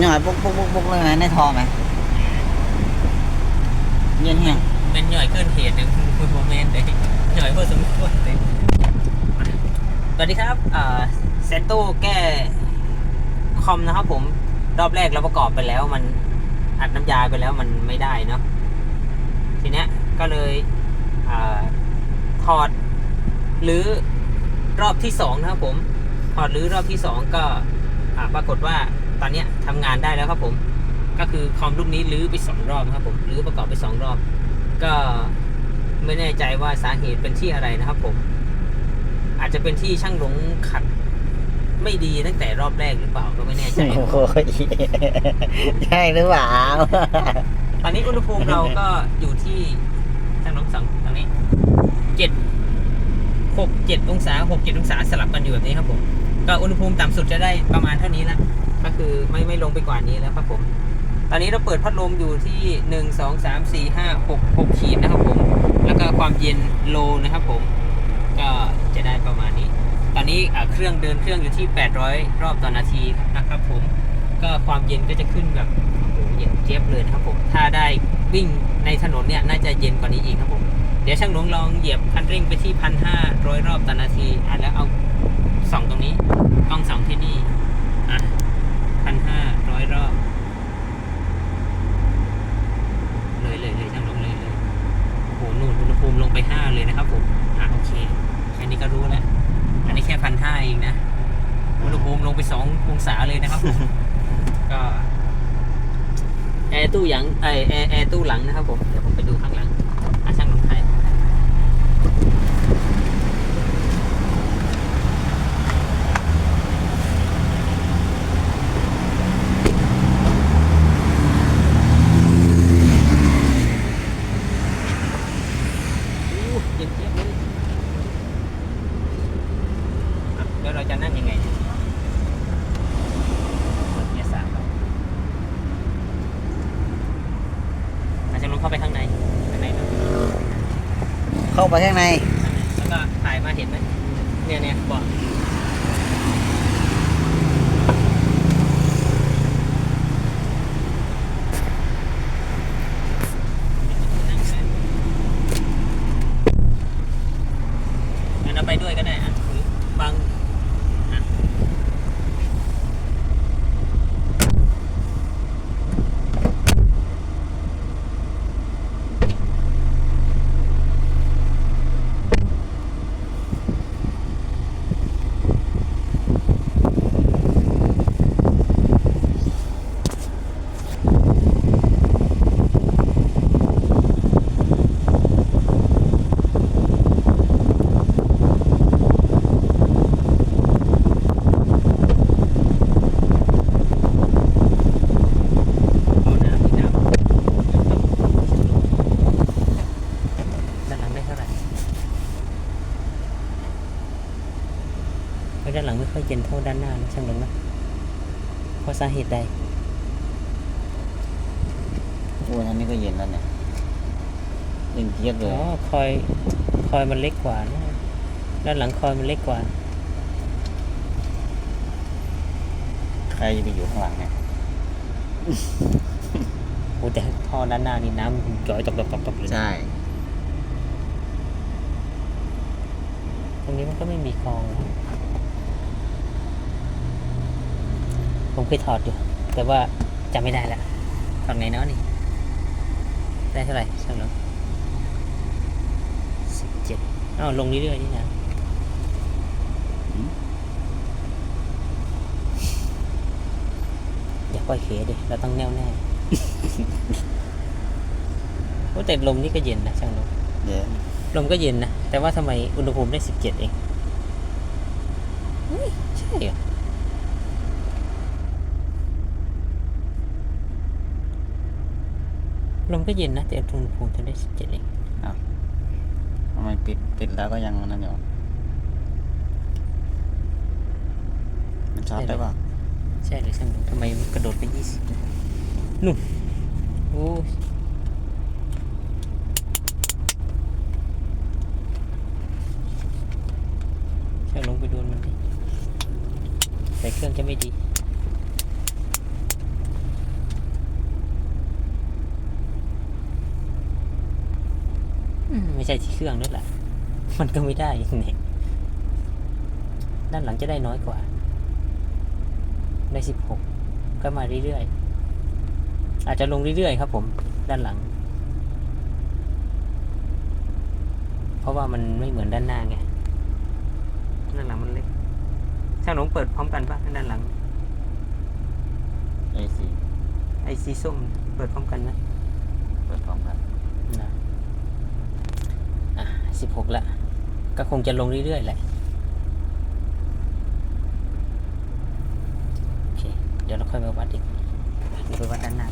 หน่อยปุ๊กปุ๊กปุ๊กปุ๊กเลยนะในทอไหมเย็นเฮียงเป็นหน่อยเกินเหตุหนึ่งคุณโมเมนต์เลยหน่อยเพื่อสมควรเลยสวัสดีครับเซนโต้แก้คอมนะครับผมรอบแรกเราประกอบไปแล้ว มันอัดน้ำยาไปแล้วมันไม่ได้เนาะทีเนี้ยก็เลยอถอดหรือรอบที่สองนะครับผมถอดหรือรอบที่สองก็ปรากฏว่า ตอนเนี้ยทำงานได้แล้วครับผม ก็คือคอมรุ่นนี้รื้อไปสองรอบนะครับผมรื้อประกอบไปสองรอบ ก็ไม่แน่ใจว่าสาเหตุเป็นที่อะไรนะครับผม อาจจะเป็นที่ช่างหลงขัดไม่ดีตั้งแต่รอบแรกหรือเปล่าก็ไม่แน่ใจโอ้ยใช่หรือเปล่าตอนนี้อุณหภูมิเราก็อยู่ที่ช่างหลงสองตรงนี้เจ็ดหกเจ็ดองศาหกเจ็ดองศาสลับกันอยู่แบบนี้ครับผมก็อุณหภูมิต่ำสุดจะได้ประมาณเท่านี้ละ ก็คือไม่ไม่ลงไปกว่านี้แล้วครับผม ตอนนี้เราเปิดพัดลมอยู่ที่หนึ่งสองสามสี่ห้าหกหกขีดนะครับผม แล้วก็ความเย็นโลนะครับผม ก็จะได้ประมาณนี้ ตอนนี้เครื่องเดินเครื่องอยู่ที่800รอบต่อนาทีนะครับผม ก็ความเย็นก็จะขึ้นแบบโอ้โหเย็นเจี๊ยบเลยนะครับผม ถ้าได้วิ่งในถนนเนี่ยน่าจะเย็นกว่านี้อีกครับผม เดี๋ยวช่างหลวงลองเหยียบคันเร่งไปที่พันห้าร้อยรอบต่อนาทีอะแล้วเอาส่องตรงนี้กล้องส่องที่นี่อะ พันห้าร้อยรอบ เลยเลยเลยช่างลงเลยเลยโอ้โหนู่นอุณหภูมิลงไปห้าเลยนะครับผมอะโอเคแค่นี้ก็รู้แล้ว อันนี้แค่พันห้าเองนะอุณหภูมิลงไปสององศาเลยนะครับผมก็แอร์ตู้หยังไอแอร์แอร์ตู้หลังนะครับผมเดี๋ยวผมไปดูข้างหลังอาช่างลงไทยอู้เย็นเจี๊ยบเลยอะแล้วเราจะนั่งยังไงเนี่ยเปิดเกียร์สามครับอาจจะลงเข้าไปข้างในข้างในนะ เข้างใน แล้วก็ถ่ายมาเห็นไหมเนี่ยเนี่ยบอกงั้นเอาไปด้วยก็ได้อะหรือบางอะเอาน้ำอีกน้ำด้านหลังได้เท่าไหร่เพราะด้านหลังไม่ค่อยเย็นเท่าด้านหน้านะช่างห ลงนะเพราะสาเหตุใดโอ้ยอันนี้ก็เย็นแล้วเนี่ยเย็นเจี๊ยบเลอ๋ยอคอยคอยมันเล็กกว่านะด้านหลังคอยมันเล็กกว่า ใครจะไปอยู่ข้างหลังเนี่ยโอ้แต่ท่อด้านหน้านี่น้ำจ่อยตกตกตกตกเลยนะใช่ตรงนี้มันก็ไม่มีคลองนะ ผมเคยถอดอยู่ แต่ว่าจำไม่ได้ละถอดไงเนาะนี่ ได้เท่าไหร่ช่างเนาะสิบเจ็ดอ้าวลงเรื่อยๆนี่นะอย่าปล่อยเคดิเราต้องแน่วแน่โอ้แต่ลมนี่ก็เย็นนะช่างลมเย็นลมก็เย็นนะ แต่ว่าทำไมอุณหภูมิได้สิบเจ็ดเองเฮ้ยใช่เหรอ ลมก็เย็นนะแต่อุณหภูมิถึงได้สิบเจ็ดเองทำไมปิดปิดแล้วก็ยังนั่นอยู่มันช็อตได้ป่ะใช่เลยช่างลมทำไมมันกระโดดไปยี่สิบนู่นโอ้ยช่างลงไปโดนมันดิใส่เครื่องจะไม่ดี ใช่ที่เครื่องด้วยแหละ มันก็ไม่ได้เนี่ยด้านหลังจะได้น้อยกว่า ได้สิบหกก็มาเรื่อยๆ อาจจะลงเรื่อยๆครับผม ด้านหลัง เพราะว่ามันไม่เหมือนด้านหน้าไง ด้านหลังมันเล็ก ช่างหลงเปิดพร้อมกันปะด้านหลัง ไอซี ไอซีส้ม เปิดพร้อมกันไหม เปิดพร้อมกัน นะอะ สิบหกละก็คงจะลงเรื่อยๆแหละโอเค เดี๋ยวเราค่อยมาวัดอีกเดี๋ยวไปวัดด้านหน้า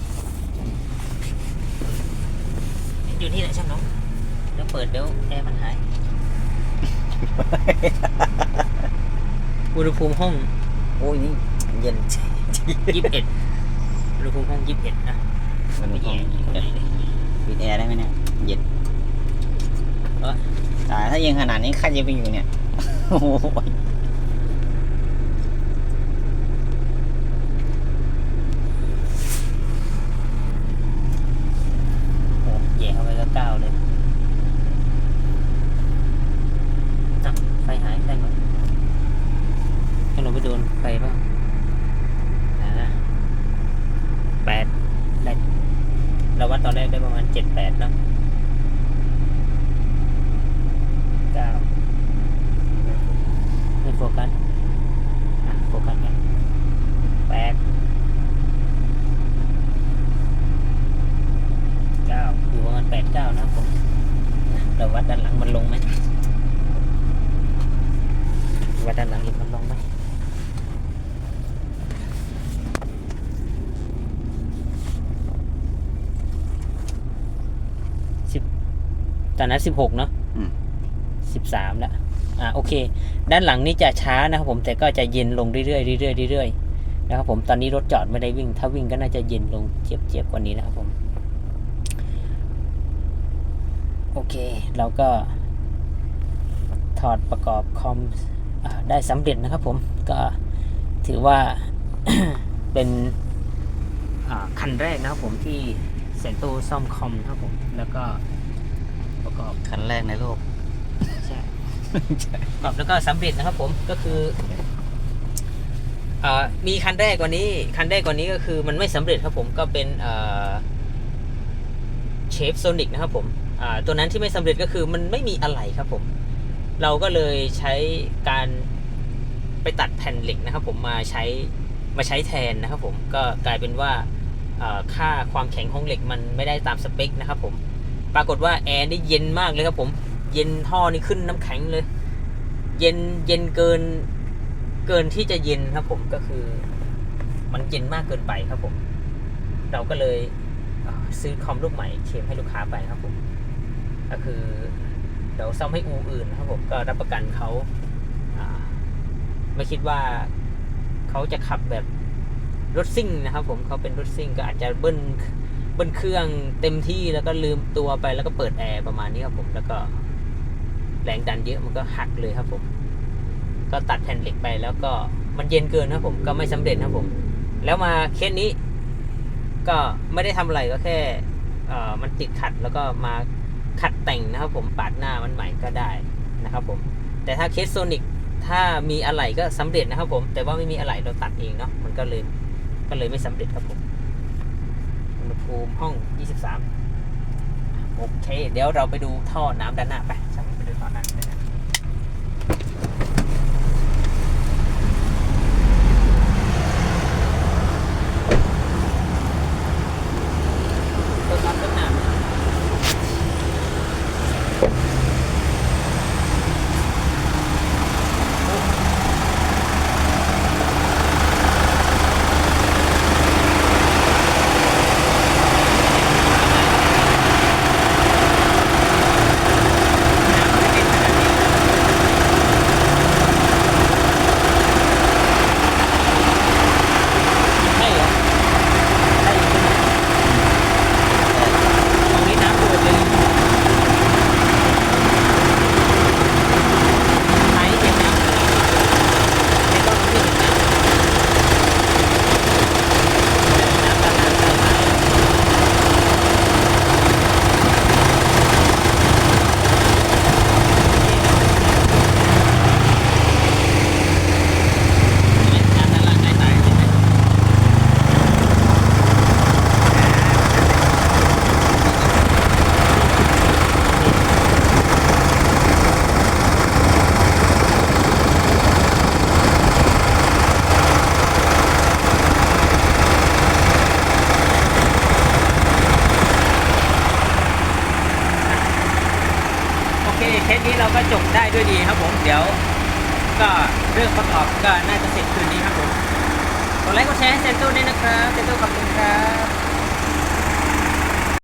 อยู่นี่แหละช่างน้องเดี๋ยวเปิดเดี๋ยวแอร์มันหาย อุณหภูมิห้อง โอ้ยนี่เย็นยี่สิบเอ็ดอุณหภูมิห้องยี่สิบเอ็ดนะมันไม่มีแย่ปิดแอร์ได้ไหมเนี่ย เย็นเออ แต่ถ้ายิงขนาดนี้ใครจะไปอยู่เนี่ย โอ้โห โอ้แย่เข้าไปก็เก้าเลยอะไฟหายได้ไหมให้เราไปโดนไฟบ้างอ่าแปดได้เราวัดตอนแรกได้ประมาณเจ็ดแปดแล้วเก้าไม่โฟกัสอะโฟกัสกันแปดเก้าอยู่ประมาณแปดเก้านะครับผมเราวัดด้านหลังมันลงไหมวัดด้านหลังอีกมันลงไหม สิบ ตอนนั้นสิบหกเนาะอืมสิบสามแล้วอ่าโอเค ด้านหลังนี่จะช้านะครับผมแต่ก็จะเย็นลงเรื่อยๆเรื่อยๆเรื่อยๆนะครับผมตอนนี้รถจอดไม่ได้วิ่ง ถ้าวิ่งก็น่าจะเย็นลงเจี๊ยบๆกว่านี้นะครับผมโอเคเราก็ถอดประกอบคอมอาได้สำเร็จนะครับผมก็ถือว่าเป็นอ่าคันแรกนะครับผมที่เซนโตซ่อมคอมนะครับผมแล้วก็ ประกอบคันแรกในโลก ใช่ประกอบแล้วก็สำเร็จนะครับ ผมก็คืออ่ามีคันแรกกว่านี้ คันแรกกว่านี้ก็คือมันไม่สำเร็จครับผมก็เป็นเชฟโซนิกนะครับผมอ่าตัวนั้นที่ไม่สำเร็จก็คือมันไม่มีอะไรครับผม เราก็เลยใช้การไปตัดแผ่นเหล็กนะครับ ผมมาใช้มาใช้แทนนะครับ ผมก็กลายเป็นว่าเอ่อค่าความแข็งของเหล็กมันไม่ได้ตามสเปคนะครับ ผม ปรากฏว่าแอร์นี่เย็นมากเลยครับผม เย็นท่อนี่ขึ้นน้ำแข็งเลย เย็นเย็นเกิน เกินที่จะเย็นครับผมก็คือ มันเย็นมากเกินไปครับผม เราก็เลยซื้อคอมลูกใหม่เคมให้ลูกค้าไปครับผม ก็คือเดี๋ยวซ่อมให้อูอื่นครับผมก็รับประกันเขาไม่คิดว่าเขาจะขับแบบรถซิ่งนะครับผมเขาเป็นรถซิ่งก็อาจจะเบิ้ล เบิ้ลเครื่องเต็มที่แล้วก็ลืมตัวไปแล้วก็เปิดแอร์ประมาณนี้ครับผม แล้วก็แรงดันเยอะมันก็หักเลยครับผม ก็ตัดแผ่นเหล็กไปแล้วก็มันเย็นเกินนะครับผมก็ไม่สำเร็จนะครับผม แล้วมาเคสนี้ ก็ไม่ได้ทำอะไรก็แค่เอ่อมันติดขัดแล้วก็มาขัดแต่งนะครับผมปาดหน้ามันใหม่ก็ได้นะครับผม แต่ถ้าเคสโซนิกถ้ามีอะไหล่ก็สำเร็จนะครับผม แต่ว่าไม่มีอะไหล่เราตัดเองเนาะมันก็เลยก็เลยไม่สำเร็จครับผม ภูมิห้อง 23 โอเค เดี๋ยวเราไปดูท่อน้ำด้านหน้าไปช่างไปดูท่อน้ำด้านหน้าตัวน้ำด้านหน้า น้ำไม่เป็นขนาดนี้ เทสนี้เราก็จบได้ ด้วยดีครับผมเดี๋ยว ก็เรื่องประกอบก็น่าจะเสร็จคืนนี้ครับผมกดไลค์กดแชร์ให้เซนตู้ด้วยนะครับเซนตู้ขอบคุณครับ